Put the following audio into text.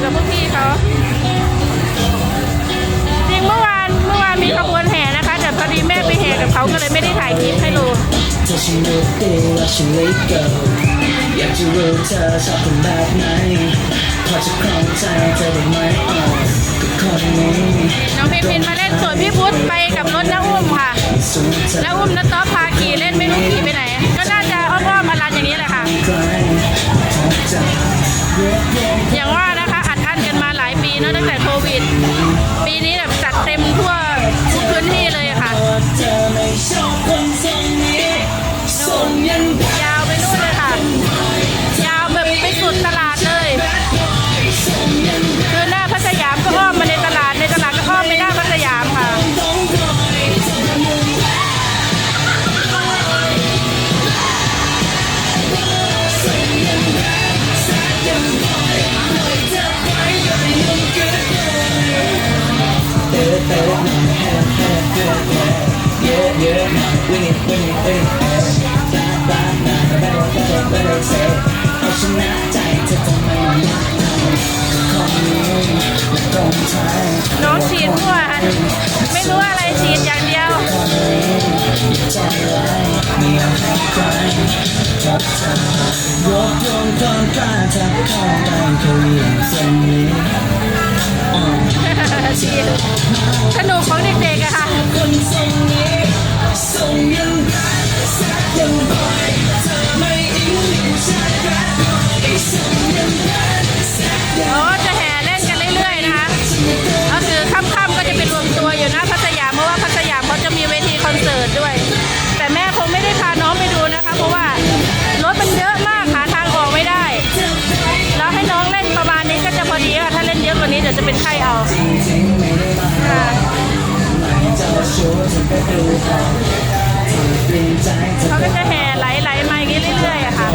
ู่กับพวกพี่เขาจริงเมื่อวานเมื่อวานมีขบวนแห่นะคะ แต่พอดีแม่ไปแห่กับเขาก็เลยไม่ได้ถ่ายคลิปให้ดูอยากจะรู้เธอชอบคนแบบไหนพอจะครองใจเธอได้ไหมกัคนนี้น้องพี่พี่ winning, winning, winning รักรักนะแต่ไม่รู้จะเป็นว่องเซลเอาชนะใจเธอทำไมน้ด้องฉีดหัวไม่รู้อะไรฉีดอย่างเดียวยกยงควกล้าจะเข้าไปเขยเส้นนี้ฉีดขน เขาก็จะแห่ไหลไหลมาอย่างนี้เรื่อยๆค่ะ